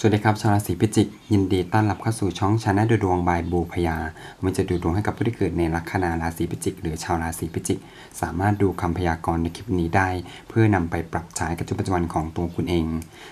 สวัสดีครับชาวราศีพิจิก ยินดีต้อนรับเข้าสู่ช่องชาแนลดูดวงบายบูพยามันจะดูดวงให้กับผู้ที่เกิดในลัคนาราศีพิจิก หรือชาวราศีพิจิก สามารถดูคำพยากรณ์ในคลิปนี้ได้ เพื่อนำไปปรับใช้กับชีวิตประจำวันของตัวคุณเอง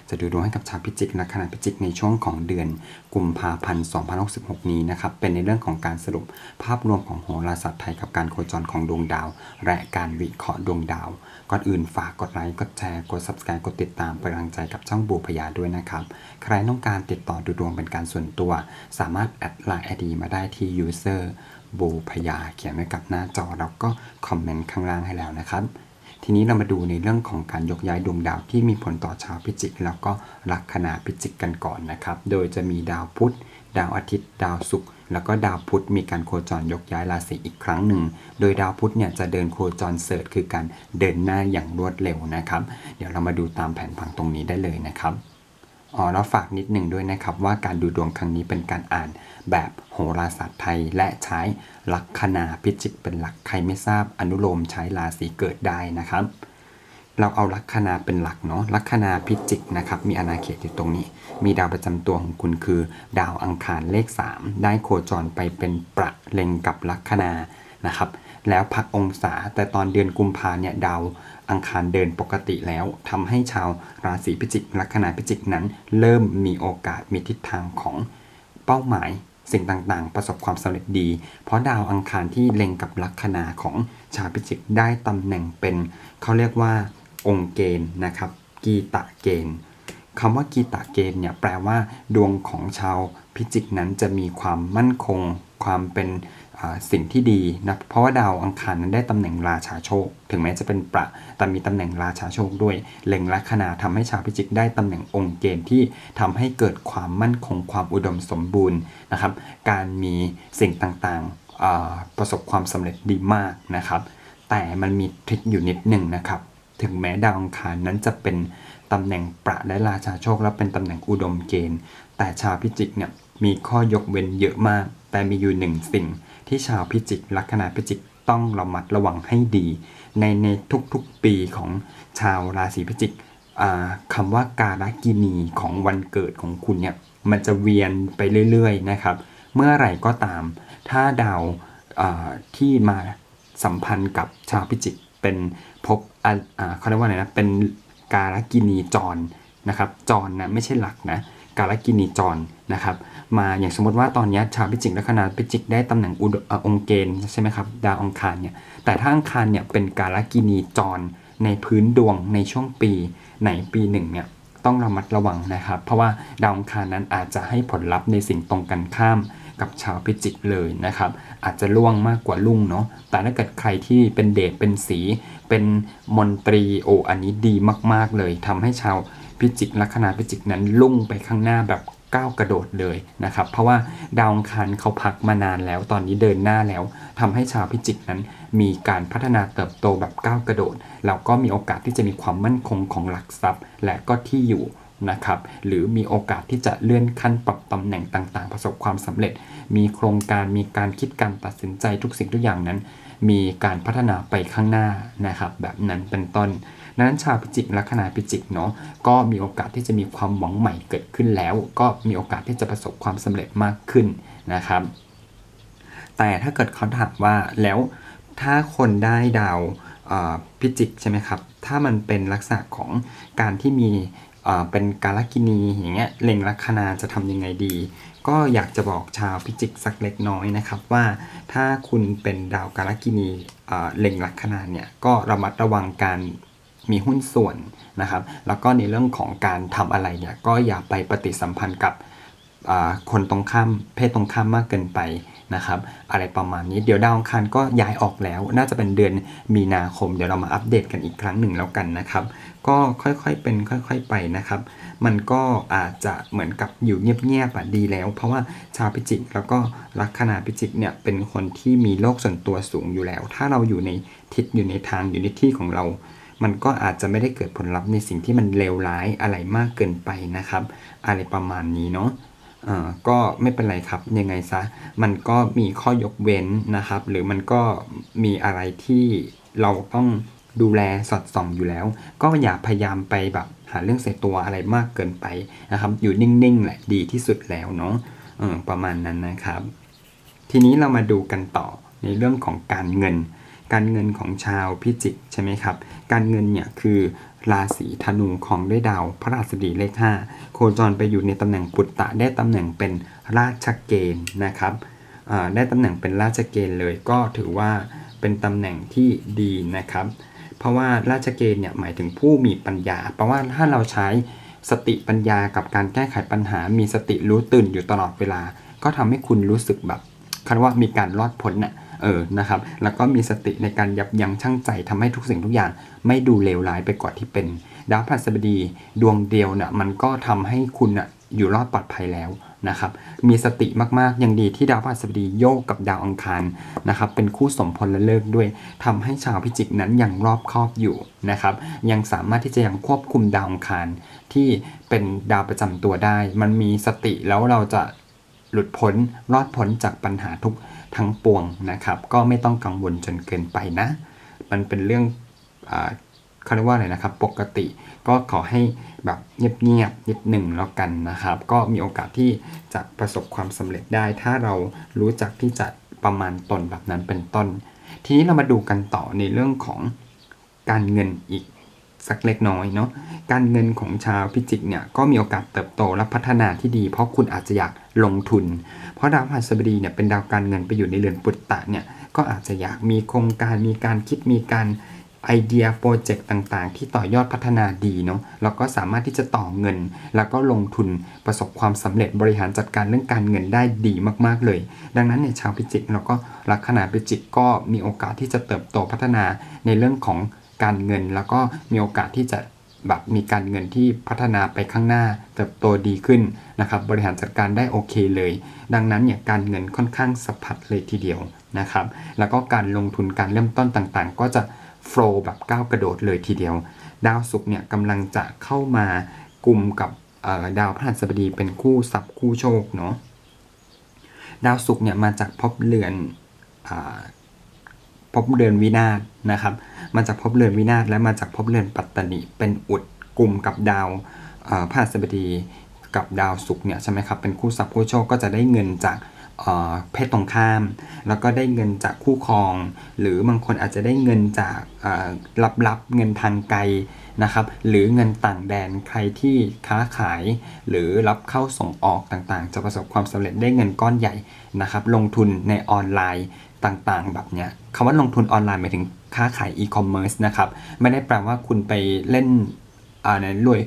จะดูดวงให้กับชาวพิจิกลัคนาพิจิกในช่วงของเดือนกุมภาพันธ์2066 นี้นะครับเป็นในเรื่องของการสรุปภาพรวมของโหราศาสตร์ไทยกับการโคจรของดวงดาว และการวิเคราะห์ดวงดาวก่อนอื่นฝากกดไลค์กดแชร์กด subscribe กดติดตามเป็นกำลังใจกับช่องบูพยาด้วยนะครับใครรต้องการติดต่อดูดวงเป็นการส่วนตัว สามารถแอดไลน์ ID มาได้ที่ user บูพยาเขียนไว้กับหน้าจอแล้วก็คอมเมนต์ข้างล่างให้แล้วนะครับ ทีนี้เรามาดูในเรื่องของการยกย้ายดวงดาวที่มีผลต่อชาวพิจิก แล้วก็ลัคนาพิจิกกันก่อนนะครับ โดยจะมีดาวพุธดาวอาทิตย์ ดาวศุกร์แล้วก็ดาวพุธมีการโคจรยกย้ายราศีอีกครั้งหนึ่ง โดยดาวพุธเนี่ยจะเดินโคจรเสริฐคือการเดินหน้าอย่างรวดเร็วนะครับ เดี๋ยวเรามาดูตามแผนผังตรงนี้ได้เลยนะครับ อ๋อแล้วฝากนิดหนึ่งด้วยนะครับว่าการดูดวงครั้งนี้เป็นการอ่านแบบโหราศาสตร์ไทย และใช้ลัคนาพิจิกเป็นหลักใครไม่ทราบอนุโลมใช้ราศีเกิดได้นะครับ เราเอาลัคนาเป็นหลักเนาะลัคนาพิจิกนะครับมีอาณาเขตอยู่ตรงนี้ มีดาวประจำตัวของคุณคือ ดาวอังคารเลข 3 ได้โคจรไปเป็นประเล็งกับลัคนานะครับ แล้วพักองศา แต่ตอนเดือนกุมภาเนี่ยดาวอังคารเดินปกติแล้วทำให้ชาวราศีพิจิกลัคนาพิจิกนั้น เริ่มมีโอกาสมีทิศทางของเป้าหมายสิ่งต่างๆ ประสบความสำเร็จดี เพราะดาวอังคารที่เล็งกับลัคนาของชาวพิจิกได้ตำแหน่งเป็นเขาเรียกว่าองค์เกณฑ์นะครับกีตะเกณฑ์คำว่ากีตะเกณฑ์เนี่ยแปลว่า ดวงของชาวพิจิกนั้นจะมีความมั่นคง ความเป็น สิ่งที่ดีนะเพราะว่าดาวอังคารนั้นได้ตำแหน่งราชาโชค ถึงแม้จะเป็นประแต่มีตำแหน่งราชาโชคด้วยเล็งลัคนาทำให้ชาวพิจิกได้ตำแหน่งองค์เกณฑ์ที่ทำให้เกิดความมั่นคงความอุดมสมบูรณ์นะครับ การมีสิ่งต่างๆประสบความสำเร็จดีมากนะครับ แต่มันมีทริคอยู่นิดหนึ่งนะครับ ถึงแม้ดาวอังคารนั้นจะเป็นตำแหน่งประและราชาโชคและเป็นตำแหน่งอุดมเกณฑ์ แต่ชาวพิจิกเนี่ย มีข้อยกเว้นเยอะมาก แต่มีอยู่หนึ่งสิ่ง ที่ชาวพิจิกลัคนาพิจิกต้องระมัดระวังให้ดี ในในทุกๆปีของชาวราศีพิจิกคำว่าการกินีของวันเกิดของคุณเนี่ยมันจะเวียนไปเรื่อยๆนะครับ เมื่อไหร่ก็ตาม ถ้าดาวที่มาสัมพันธ์กับชาวพิจิกเป็นพอ่าอ่าเขาเรียกว่าไรนะเป็นการกินีจรนะครับจรนะไม่ใช่หลักนะ การกินีจรนะครับมาอย่างสมมติว่าตอนนี้ชาวพิจิกและคณะพิจิกได้ตำแหน่งอุดเอ่องค์เกณฑ์ใช่ไหมครับดาวองคารเนี่ยแต่ถ้าองคารเนี่ยเป็นการกินีจรในพื้นดวงในช่วงปีไหนปีหนึ่งเนี่ยต้องระมัดระวังนะครับ เพราะว่าดาวองคารนั้นอาจจะให้ผลลัพธ์ในสิ่งตรงกันข้ามกับชาวพิจิกเลยนะครับ อาจจะล่วงมากกว่าลุ่งเนาะแต่ถ้าเกิดใครที่เป็นเดชเป็นสี เป็นมนตรีโออันนี้ดีมาก ๆเลยทำให้ชาว พิจิกลัคนาพิจิกนั้นลุ่งไปข้างหน้าแบบก้าวกระโดดเลยนะครับ เพราะว่าดาวอังคารเขาพักมานานแล้ว ตอนนี้เดินหน้าแล้วทำให้ชาวพิจิกนั้น มีการพัฒนาเติบโตแบบก้าวกระโดดแล้วก็มีโอกาสที่จะมีความมั่นคงของหลักทรัพย์ และก็ที่อยู่นะครับหรือมีโอกาสที่จะเลื่อนขั้นปรับตำแหน่งต่างๆ ประสบความสำเร็จ มีโครงการมีการคิดการตัดสินใจทุกสิ่งทุกอย่างนั้น มีการพัฒนาไปข้างหน้านะครับแบบนั้นเป็นต้น นั้นชาวพิจิกลัคนาพิจิกเนาะก็มีโอกาสที่จะมีความหวังใหม่เกิดขึ้นแล้ว ก็มีโอกาสที่จะประสบความสำเร็จมากขึ้นนะครับ แต่ถ้าเกิดเขาถามว่าแล้วถ้าคนได้ดาวพิจิกใช่ไหมครับ ถ้ามันเป็นลักษณะของการที่มีเป็นการกินีอย่างเงี้ยเล็งลัคนาจะทำยังไงดี ก็อยากจะบอกชาวพิจิกสักเล็กน้อยนะครับว่าถ้าคุณเป็นดาวการกินีเอ่อเล็งลัคนาเนี่ยก็ระมัดระวังการ มีหุ้นส่วนนะครับ แล้วก็ในเรื่องของการทำอะไรเนี่ยก็อย่าไปปฏิสัมพันธ์กับคนตรงข้ามเพศตรงข้ามมากเกินไปนะครับ อะไรประมาณนี้เดี๋ยวดาวอังคารก็ย้ายออกแล้ว น่าจะเป็นเดือนมีนาคม เดี๋ยวเรามาอัปเดตกันอีกครั้งหนึ่งแล้วกันนะครับ ก็ค่อยๆเป็นค่อย ๆไปนะครับ มันก็อาจจะเหมือนกับอยู่เงียบๆอะดีแล้ว เพราะว่าชาวพิจิกแล้วก็ลัคนาพิจิกเนี่ยเป็นคนที่มีโลกส่วนตัวสูงอยู่แล้ว ถ้าเราอยู่ในทิศอยู่ในทางอยู่ในที่ของเรา มันก็อาจจะไม่ได้เกิดผลลัพธ์ในสิ่งที่มันเลวร้ายอะไรมากเกินไปนะครับ อะไรประมาณนี้เนาะอ่ก็ไม่เป็นไรครับยังไงซะมันก็มีข้อยกเว้นนะครับ หรือมันก็มีอะไรที่เราต้องดูแลสอดส่องอยู่แล้ว ก็อย่าพยายามไปแบบหาเรื่องใส่ตัวอะไรมากเกินไปนะครับ อยู่นิ่งๆแหละดีที่สุดแล้วเนาะประมาณนั้นนะครับ ทีนี้เรามาดูกันต่อในเรื่องของการเงิน การเงินของชาวพิจิกใช่ไหมครับ การเงินเนี่ยคือราศีธนูของด้วยดาวพระราชดีเลข 5 โคจรไปอยู่ในตำแหน่งปุตตะได้ตำแหน่งเป็นราชเกณฑ์นะครับได้ตำแหน่งเป็นราชเกณฑ์เลยก็ถือว่าเป็นตำแหน่งที่ดีนะครับ เพราะว่าราชเกณฑ์เนี่ยหมายถึงผู้มีปัญญา เพราะว่าถ้าเราใช้สติปัญญากับการแก้ไขปัญหา มีสติรู้ตื่นอยู่ตลอดเวลา ก็ทำให้คุณรู้สึกแบบคำว่ามีการรอดพ้นน่ะ เออนะครับแล้วก็มีสติในการยับยั้งชั่งใจทำให้ทุกสิ่งทุกอย่าง ไม่ดูเลวร้ายไปกว่าที่เป็น ดาวพฤหัสบดีดวงเดียวน่ะมันก็ทำให้คุณน่ะอยู่รอดปลอดภัยแล้วนะครับ มีสติมากๆ ยังดีที่ดาวพฤหัสบดีโยกกับดาวอังคารนะครับ เป็นคู่สมพลและเลิกด้วยทำให้ชาวพิจิกนั้นยังรอบคอบอยู่นะครับ ยังสามารถที่จะยังควบคุมดาวอังคารที่เป็นดาวประจำตัวได้ มันมีสติแล้วเราจะ หลุดพ้นรอดพ้นจากปัญหาทุกทั้งปวงนะครับ ก็ไม่ต้องกังวลจนเกินไปนะ มันเป็นเรื่องเขาเรียกว่าอะไรนะครับ ปกติก็ขอให้แบบเงียบๆนิดหนึ่งแล้วกันนะครับ ก็มีโอกาสที่จะประสบความสำเร็จได้ ถ้าเรารู้จักที่จะประมาณตนแบบนั้นเป็นต้น ทีนี้เรามาดูกันต่อในเรื่องของการเงินอีก สักเล็กน้อยเนาะการเงินของชาวพิจิกเนี่ยก็มีโอกาสเติบโตและพัฒนาที่ดี เพราะคุณอาจจะอยากลงทุน เพราะดาวพฤหัสบดีเนี่ยเป็นดาวการเงินไปอยู่ในเรือนปุตตะเนี่ยก็อาจจะอยากมีโครงการมีการคิดมีการไอเดียโปรเจกต์ต่างๆ ที่ต่อยอดพัฒนาดีเนาะแล้วก็สามารถที่จะต่อเงิน แล้วก็ลงทุนประสบความสำเร็จบริหารจัดการเรื่องการเงินได้ดีมากๆเลย ดังนั้นเนี่ยชาวพิจิกเราก็ลัคนาพิจิกก็มีโอกาสที่จะเติบโตพัฒนาในเรื่องของ การเงิน แล้วก็มีโอกาสที่จะแบบมีการเงินที่พัฒนาไปข้างหน้าเติบโตดีขึ้นนะครับ บริหารจัดการได้โอเคเลย ดังนั้นเนี่ยการเงินค่อนข้างสะพัดเลยทีเดียวนะครับ แล้วก็การลงทุนการเริ่มต้นต่างๆ ก็จะโฟล์แบบก้าวกระโดดเลยทีเดียว ดาวศุกร์เนี่ยกำลังจะเข้ามากลุ่มกับดาวพฤหัสบดีเป็นคู่สับคู่โชคเนาะดาวศุกร์เนี่ยมาจากภพเรือนอ ภพเรือนวินาศนะครับ มาจากภพเรือนวินาศและมาจากภพเรือนปัตตนิเป็นอุดกลุ่มกับดาวเอ่อพฤหัสบดีกับดาวศุกร์เนี่ยใช่ไหมครับเป็นคู่สับคู่โชคก็จะได้เงินจากเพศตรงข้าม แล้วก็ได้เงินจากคู่ครอง หรือบางคนอาจจะได้เงินจากลับๆเงินทางไกล นะครับหรือเงินต่างแดนใครที่ค้าขาย หรือรับเข้าส่งออกต่างๆ จะประสบความสำเร็จได้เงินก้อนใหญ่นะครับลงทุนในออนไลน์ต่างๆ แบบเนี้ยคำว่าลงทุนออนไลน์หมายถึงค้าขายอีคอมเมิร์ซนะครับไม่ได้แปลว่าคุณไปเล่นอ่าในรวย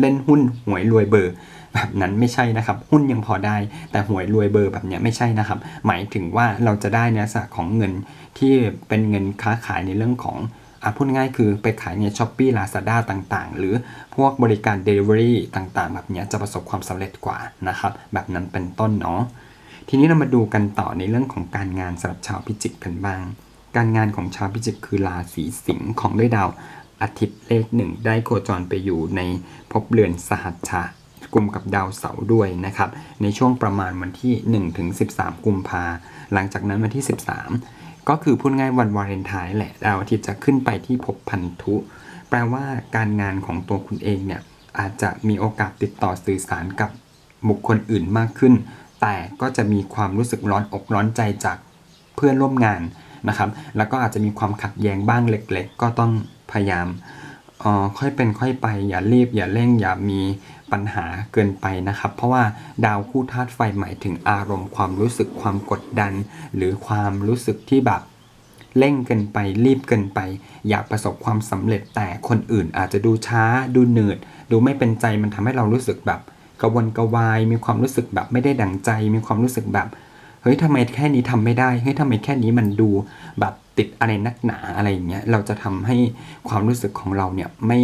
เล่นหุ้นหวยรวยเบอร์แบบนั้นไม่ใช่นะครับ หุ้นยังพอได้ แต่หวยรวยเบอร์แบบเนี้ยไม่ใช่นะครับ หมายถึงว่าเราจะได้ในลักษณะของเงินที่เป็นเงินค้าขายในเรื่องของ อะพูดง่ายคือไปขายในช้อปปี้ลาซาด้าต่างๆ หรือพวกบริการ Delivery ต่างๆ แบบนี้จะประสบความสำเร็จกว่านะครับ แบบนั้นเป็นต้นเนาะทีนี้เรามาดูกันต่อในเรื่องของการงานสำหรับชาวพิจิกกันบ้าง การงานของชาวพิจิกคือราศีสิงห์ของด้วยดาวอาทิตย์เลขหนึ่งได้โคจรไปอยู่ในภพเรือนสหัชชะกลุ่มกับดาวเสาร์ด้วยนะครับ ในช่วงประมาณวันที่1ถึง13 กุมภาหลังจากนั้นวันที่ 13 ก็คือพูดง่ายวันวาเลนไทน์แหละดาวอาทิตย์จะขึ้นไปที่ภพพันธุ แปลว่าการงานของตัวคุณเองเนี่ยอาจจะมีโอกาสติดต่อสื่อสารกับบุคคลอื่นมากขึ้น แต่ก็จะมีความรู้สึกร้อนอกร้อนใจจากเพื่อนร่วมงานนะครับ แล้วก็อาจจะมีความขัดแย้งบ้างเล็ก ๆ ก็ต้องพยายามอ่อค่อยเป็นค่อยไปอย่ารีบอย่าเร่งอย่ามี ปัญหาเกินไปนะครับ เพราะว่าดาวคู่ธาตุไฟหมายถึงอารมณ์ความรู้สึกความกดดัน หรือความรู้สึกที่แบบเร่งเกินไปรีบเกินไป อยากประสบความสำเร็จแต่คนอื่นอาจจะดูช้า ดูเหนืดดูไม่เป็นใจมันทำให้เรารู้สึกแบบกระวนกระวาย มีความรู้สึกแบบไม่ได้ดังใจ มีความรู้สึกแบบเฮ้ยทำไมแค่นี้ทำไม่ได้เฮ้ยทำไมแค่นี้มันดูแบบติดอะไรนักหนาอะไรอย่างเงี้ยเราจะทำให้ความรู้สึกของเราเนี่ยไม่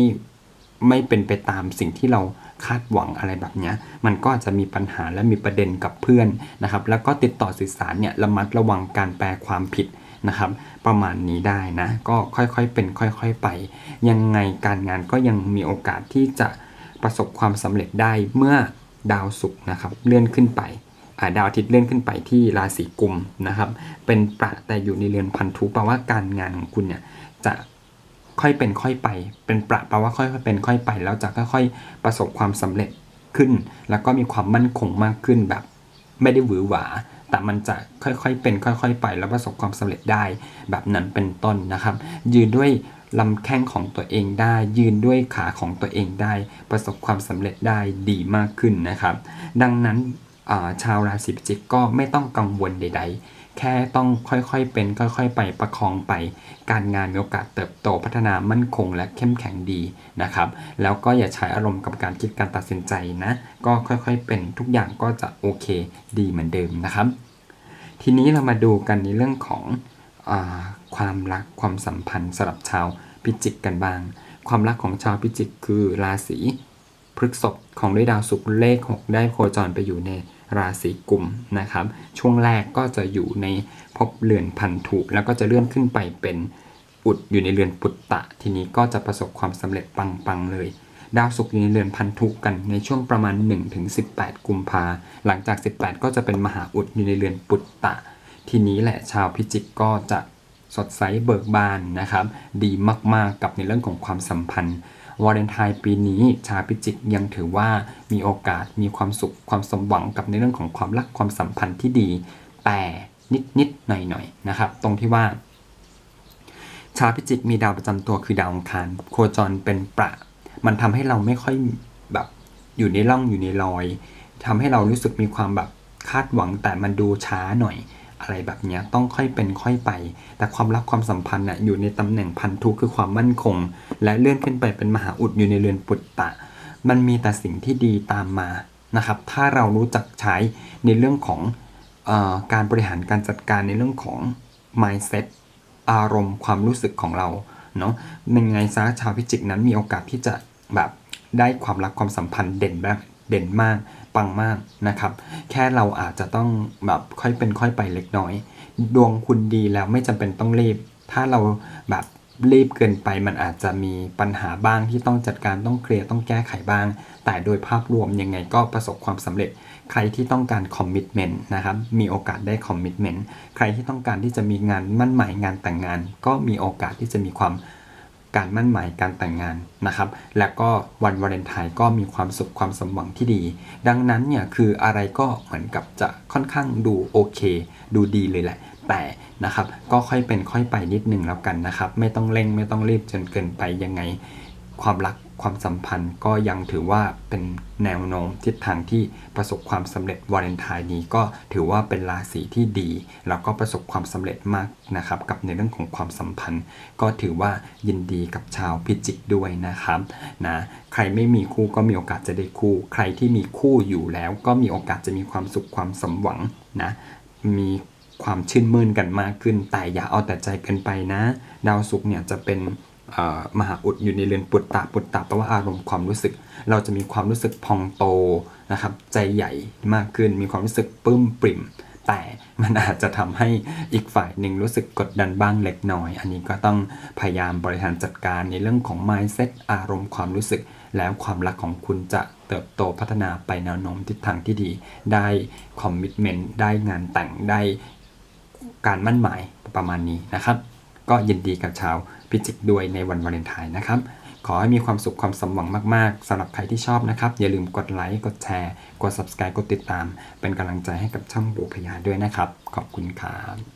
ไม่เป็นไปตามสิ่งที่เรา คาดหวังอะไรแบบนี้มันก็อาจจะมีปัญหาและมีประเด็นกับเพื่อนนะครับ แล้วก็ติดต่อสื่อสารเนี่ยระมัดระวังการแปลความผิดนะครับ ประมาณนี้ได้นะ ก็ค่อยๆเป็นค่อยๆไป ยังไงการงานก็ยังมีโอกาสที่จะประสบความสำเร็จได้เมื่อดาวศุกร์นะครับเลื่อนขึ้นไปาดาวอาทิตย์เลื่อนขึ้นไปที่ราศีกุมนะครับ เป็นประแต่อยู่ในเรือนพันธุแปลว่าการงานของคุณเนี่ยจะ ค่อยเป็นค่อยไป เป็นประแปลว่าค่อยๆเป็นค่อยไป แล้วจะค่อยๆ ประสบความสำเร็จขึ้น แล้วก็มีความมั่นคงมากขึ้นแบบ ไม่ได้หวือหวา แต่มันจะค่อยๆเป็นค่อยๆ ไป แล้วประสบความสำเร็จได้แบบนั้นเป็นต้นนะครับ ยืนด้วยลำแข้งของตัวเองได้ ยืนด้วยขาของตัวเองได้ ประสบความสำเร็จได้ดีมากขึ้นนะครับ ดังนั้นาชาวราศีพิจิกก็ไม่ต้องกังวลใด ๆ แค่ต้องค่อยๆ เป็นค่อยๆ ไปประคองไป การงานมีโอกาสเติบโตพัฒนามั่นคง และเข้มแข็งดีนะครับ แล้วก็อย่าใช้อารมณ์กับการคิดการตัดสินใจนะ ก็ค่อยๆ เป็นทุกอย่างก็จะโอเคดีเหมือนเดิมนะครับ ทีนี้เรามาดูกันในเรื่องของอความรักความสัมพันธ์สำหรับชาวพิจิกกันบ้าง ความรักของชาวพิจิกคือราศีพฤกษภของด้วยดาวศุกร์เลข 6 ได้โคจรไปอยู่ใน ราศีกุมนะครับ ช่วงแรกก็จะอยู่ในภพเรือนพันธุแล้วก็จะเลื่อนขึ้นไปเป็นอุดอยู่ในเรือนปุตตะ ทีนี้ก็จะประสบความสำเร็จปังๆเลย ดาวศุกร์อยู่ในเรือนพันธุกันในช่วงประมาณ 1-18 กุมภาหลังจาก 18 ก็จะเป็นมหาอุดอยู่ในเรือนปุตตะ ทีนี้แหละชาวพิจิกก็จะสดใสเบิกบานนะครับ ดีมากๆกับในเรื่องของความสัมพันธ์ วาเลนไทน์ปีนี้ชาวพิจิกยังถือว่ามีโอกาสมีความสุขความสมหวังกับในเรื่องของความรักความสัมพันธ์ที่ดี แต่นิดๆหน่อยๆนะครับ ตรงที่ว่าชาวพิจิกมีดาวประจำตัวคือดาวอังคารโคจรเป็นประ มันทำให้เราไม่ค่อยแบบอยู่ในร่องอยู่ในรอยทำให้เรารู้สึกมีความแบบคาดหวังแต่มันดูช้าหน่อย อะไรแบบนี้ต้องค่อยเป็นค่อยไป แต่ความรักความสัมพันธ์น่ะอยู่ในตำแหน่งพันธุคือความมั่นคง และเลื่อนขึ้นไปเป็นมหาอุดอยู่ในเรือนปุตตะ มันมีแต่สิ่งที่ดีตามมานะครับ ถ้าเรารู้จักใช้ในเรื่องของออการบริหารการจัดการในเรื่องของ mindset อารมณ์ความรู้สึกของเราเนาะเป็นไงซะชาวพิจิกนั้นมีโอกาสที่จะแบบได้ความรักความสัมพันธ์เด่นแบบเด่นมาก ปังมากนะครับ แค่เราอาจจะต้องแบบค่อยเป็นค่อยไปเล็กน้อย ดวงคุณดีแล้วไม่จำเป็นต้องรีบ ถ้าเราแบบรีบเกินไปมันอาจจะมีปัญหาบ้างที่ต้องจัดการต้องเคลียร์ต้องแก้ไขบ้าง แต่โดยภาพรวมยังไงก็ประสบความสำเร็จ ใครที่ต้องการคอมมิชเมนต์นะครับมีโอกาสได้คอมมิชเมนต์ใครที่ต้องการที่จะมีงานมั่นหมายงานแต่งงาน ก็มีโอกาสที่จะมีความ การมั่นหมายการแต่งงานนะครับ และก็วันวาเลนไทน์ก็มีความสุขความสมหวังที่ดี ดังนั้นเนี่ยคืออะไรก็เหมือนกับจะค่อนข้างดูโอเค ดูดีเลยแหละ แต่นะครับก็ค่อยเป็นค่อยไปนิดหนึ่งแล้วกันนะครับ ไม่ต้องเร่งไม่ต้องรีบจนเกินไปยังไง ความรัก ความสัมพันธ์ก็ยังถือว่าเป็นแนวโน้มทิศทางที่ประสบความสำเร็จวาเลนไทน์นี้ก็ถือว่าเป็นราศีที่ดี แล้วก็ประสบความสำเร็จมากนะครับ กับในเรื่องของความสัมพันธ์ ก็ถือว่ายินดีกับชาวพิจิกด้วยนะครับนะใครไม่มีคู่ก็มีโอกาสจะได้คู่ ใครที่มีคู่อยู่แล้ว ก็มีโอกาสจะมีความสุขความสมหวังนะมีความชื่นมื่นกันมากขึ้น แต่อย่าเอาแต่ใจเกินไปนะ ดาวศุกร์เนี่ยจะเป็น มหาอุดอยู่ในเรือนปุตตะปุตตะแปลว่าอารมณ์ความรู้สึก เราจะมีความรู้สึกพองโตนะครับ ใจใหญ่มากขึ้นมีความรู้สึกปื้มปริ่ม แต่มันอาจจะทำให้อีกฝ่ายหนึ่งรู้สึกกดดันบ้างเล็กน้อย อันนี้ก็ต้องพยายามบริหารจัดการในเรื่องของ mindset อารมณ์ความรู้สึก แล้วความรักของคุณจะเติบโตพัฒนาไปแนวโน้มทิศทางที่ดี ได้คอมมิชเมนต์ได้งานแต่งได้การมั่นหมายประมาณนี้นะครับ ก็ยินดีกับชาวพิจิกด้วยในวันวาเลนไทน์นะครับ ขอให้มีความสุขความสมหวังมากๆสำหรับใครที่ชอบนะครับ อย่าลืมกดไลค์ กดแชร์ กด subscribe กดติดตาม เป็นกำลังใจให้กับช่องบูพยาด้วยนะครับ ขอบคุณครับ